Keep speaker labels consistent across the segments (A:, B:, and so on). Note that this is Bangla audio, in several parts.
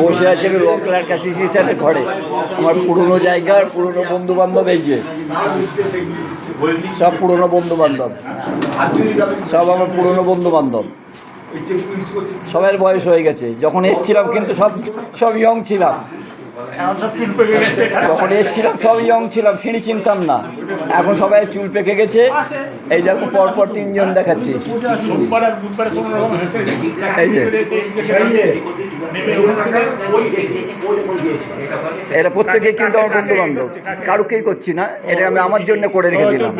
A: বসে আছে আমি রকলার কাছে সাথে ঘরে। আমার পুরনো জায়গার পুরনো বন্ধু বান্ধব এই যে। সব পুরনো বন্ধু বান্ধব সব আমার পুরনো বন্ধু বান্ধব সবার বয়স হয়ে গেছে। যখন এসছিলাম, কিন্তু সব সব ইয়ং ছিলাম। যখন এসছিলাম সব ইয়ং ছিলাম সিঁড়ি চিনতাম না। এখন সবাই চুল পেকে গেছে। এই দেখো পরপর তিনজন দেখাচ্ছি। এই যে। এরা প্রত্যেকে কিন্তু আমার বন্ধু বান্ধব কারুকেই করছি না। এটা আমি আমার জন্য করে রেখে দিলাম।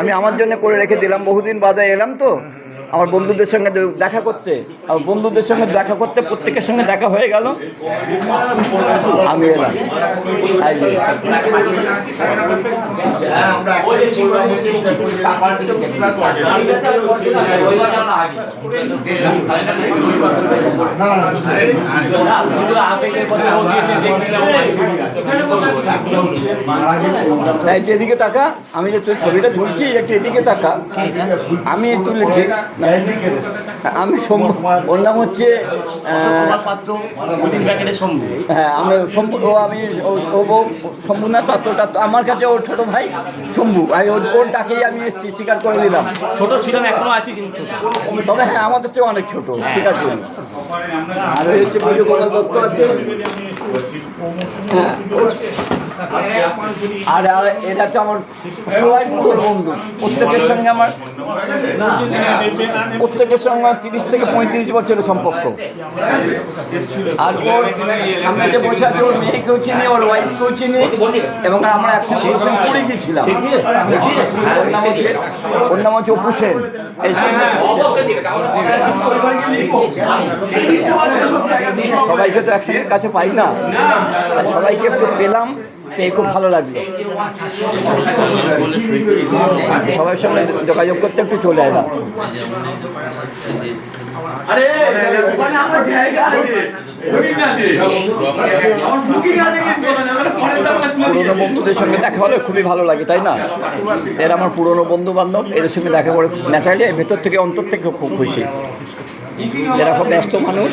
A: আমি আমার জন্য করে রেখে দিলাম। বহুদিন বাদে এলাম তো। আমার বন্ধুদের সঙ্গে দেখা করতে আমার বন্ধুদের সঙ্গে দেখা করতে প্রত্যেকের সঙ্গে দেখা হয়ে গেল। আমি এলাম। এই যে। না, একটু এদিকে তাকা আমি যে তোর ছবিটা তুলছি একটু এদিকে তাকা। আমি তুলেছি আমি শম্ভু ওর নাম হচ্ছে
B: পাত্র
A: হ্যাঁ আমি শম্ভু ও আমি ও- শম্ভুনাথ পাত্রটা আমার কাছে ওর ছোট ভাই শম্ভু। আমি ওর ওর ডাকেই আমি এসেছি স্বীকার করে দিলাম
B: ছোট ছিলাম এখনও আছি কিন্তু
A: তবে হ্যাঁ আমাদের চেয়ে অনেক ছোট স্বীকার করি আর হচ্ছে পুজো গোপাল দত্ত আছে। হ্যাঁ। আর আর এটা তো আমার সবাই পুরো বন্ধু। প্রত্যেকের সঙ্গে আমার প্রত্যেকের সঙ্গে আমার তিরিশ থেকে পঁয়ত্রিশ বছরের সম্পর্ক। আর ওর সামনে যে বসে আছে ওর মেয়েকেও চিনি ওর ওয়াইফকেও চিনি এবং আমরা একসাথে পুরী গেছিলাম। ওর নাম হচ্ছে ওর নাম হচ্ছে অপু সেন। এই সবাইকে তো একসঙ্গে কাছে পাই না। সবাইকে একটু পেলাম। পেয়ে খুব ভালো লাগল। সবার সঙ্গে যোগাযোগ করতে একটু চলে এলাম
C: আরে ওখানে আমার জায়গা আছে।
A: পুরোনো বন্ধুদের সঙ্গে দেখা হলে খুবই ভালো লাগে তাই না? এরা আমার পুরনো বন্ধু বান্ধব এদের সঙ্গে দেখা করে ন্যাচারালি ভেতর থেকে অন্তর থেকে খুব খুশি। এরা খুব ব্যস্ত মানুষ।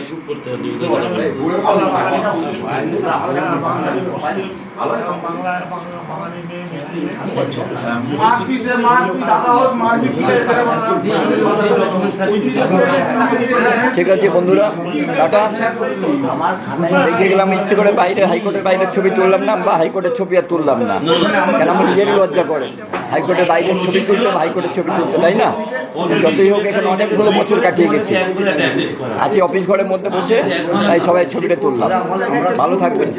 C: মার ঠিক আছে
A: বন্ধুরা টাটা। দেখে গেলাম ইচ্ছে করে বাইরে হাইকোর্টের বাইরের ছবি তুললাম না বা হাইকোর্টের ছবি আর তুললাম না। কেন আমার নিজেরই লজ্জা করে? হাইকোর্টের বাইরের ছবি তুলতে হাইকোর্টের ছবি তুলতে তাই না? যতই হোক এখানে অনেকগুলো বছর কাটিয়ে গেছি। আজকে অফিস ঘরের মধ্যে বসে তাই সবাই ছবিটা তুললাম। ভালো থাকবেন।